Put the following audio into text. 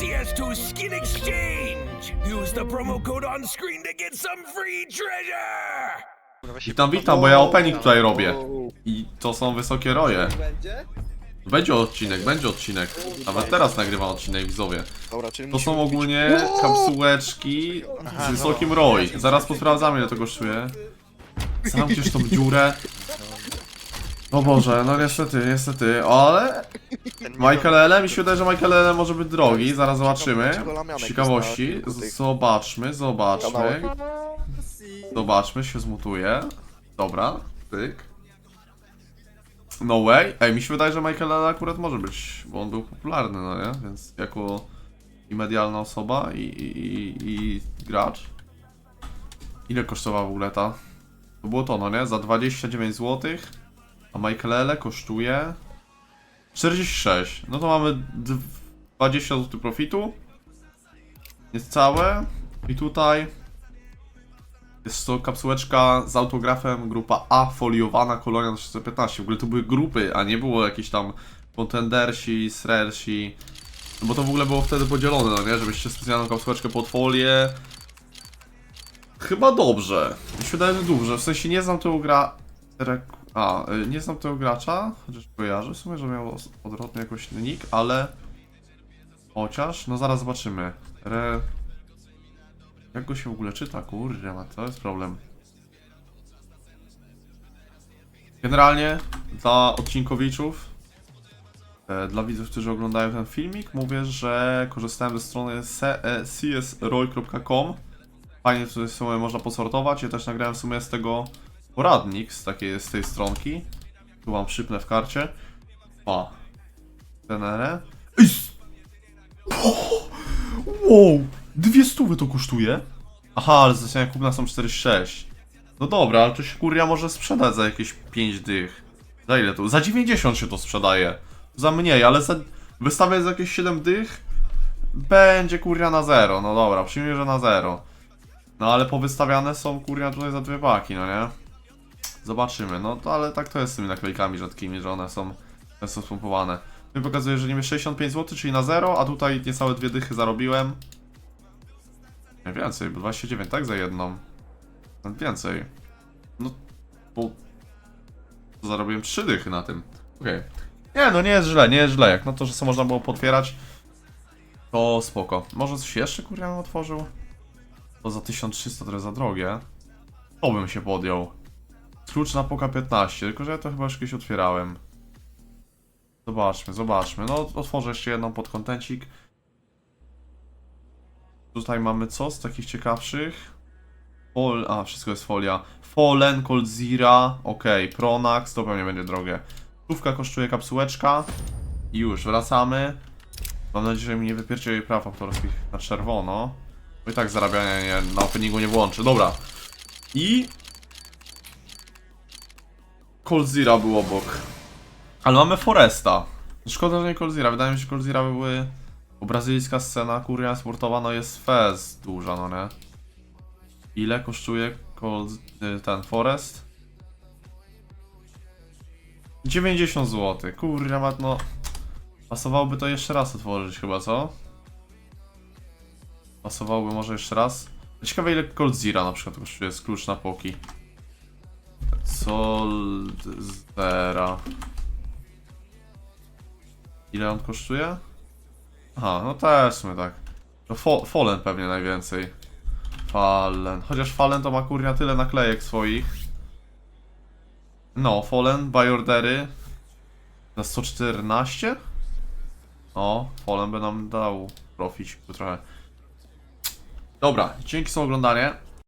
CS2 skin exchange. Use the promo code on screen to get some free treasure. Witam, witam, bo ja opening tutaj robię. I to są wysokie roje. Będzie? Odcinek, będzie odcinek. Nawet teraz nagrywam odcinek, widzowie. To są ogólnie kapsułeczki z wysokim ROI. Zaraz posprawdzamy ile to kosztuje. Zamkniesz tą dziurę. O Boże, no niestety, niestety, ale Michael L. mi się wydaje, że Michael L. może być drogi, zaraz zobaczymy. Z ciekawości, zobaczmy, zobaczmy. Zobaczmy, się zmutuje. Dobra, tyk. No way. Ej, mi się wydaje, że Michael L. akurat może być, bo on był popularny, no nie? Więc jako i medialna osoba, i, i, i, i gracz. Ile kosztowała w ogóle ta? To było to, no nie? Za 29 zł. A Michael L. kosztuje 46. No to mamy dw- 20 zł profitu. Jest całe. I tutaj jest to kapsułeczka z autografem grupa A foliowana kolonia 2015. W ogóle to były grupy, a nie było jakieś tam contendersi, srersi. No bo to w ogóle było wtedy podzielone, no nie? Żebyście specjalną kapsułeczkę pod folię. Chyba dobrze. Mi się wydaje, dobrze. W sensie nie znam tego gra... rek- A, y, nie znam tego gracza, chociaż kojarzę w sumie, że miał odwrotny jakoś nick, ale... Chociaż, no zaraz zobaczymy. Re... Jak go się w ogóle czyta? Kurde, to jest problem. Generalnie dla odcinkowiczów, e, dla widzów, którzy oglądają ten filmik, mówię, że korzystałem ze strony e, csroy.com. Fajnie tutaj sobie można posortować. Ja też nagrałem w sumie z tego poradnik z, takiej, z tej stronki. Tu wam przypnę w karcie. Ej, s- Wow! Dwie stówy to kosztuje? Aha, ale zlecenia kupna są 46. No dobra, ale to się kurja może sprzedać za jakieś 5 dych. Za ile to? Za 90 się to sprzedaje. Za mniej, ale za... wystawiać za jakieś 7 dych? Będzie kurja na zero. No dobra, przyjmij, że na zero. No ale powystawiane są kurja tutaj za dwie baki, no nie? Zobaczymy, no to ale tak to jest z tymi naklejkami rzadkimi, że one są często spompowane. Mi pokazuje, że niby 65 zł, czyli na zero, a tutaj niecałe dwie dychy zarobiłem. Nie więcej, bo 29, tak? Za jedną. Nawet więcej. No, bo... Zarobiłem 3 dychy na tym. Okej. Nie, no nie jest źle, nie jest źle. Jak no to, że sobie można było potwierać, to spoko. Może coś jeszcze, kurwa, otworzył? To za 1300 to jest za drogie. To bym się podjął. Klucz na Poka 15, tylko że ja to chyba już kiedyś otwierałem. Zobaczmy, zobaczmy. No, otworzę jeszcze jedną podkontencik. Tutaj mamy co z takich ciekawszych? Fol... A, wszystko jest folia. Fallen, Coldzira, okej, Pronax, to pewnie będzie drogie. Stówka kosztuje kapsułeczka. I już, wracamy. Mam nadzieję, że mi nie wypiercie jej praw autorskich na czerwono. Bo i tak zarabiania nie, na openingu nie włączy. Dobra. I... Coldzira był obok. Ale mamy Foresta. Szkoda, że nie Coldzira. Wydaje mi się, że by były... Bo brazylijska scena, kuria sportowa, no jest fez duża, no nie? Ile kosztuje y, ten Forest? 90 zł. Kurwa, mat, no... Pasowałoby to jeszcze raz otworzyć chyba, co? Pasowałoby może jeszcze raz. Ciekawe ile Coldzira na przykład kosztuje z klucz na poki. Solzera. Ile on kosztuje? Aha, no też sumie tak. To fo Fallen pewnie najwięcej. Fallen. Chociaż Fallen to ma kurnia tyle naklejek swoich. No, Fallen, buy ordery. Na 114? O, Fallen by nam dał profić trochę. Dobra, dzięki za oglądanie.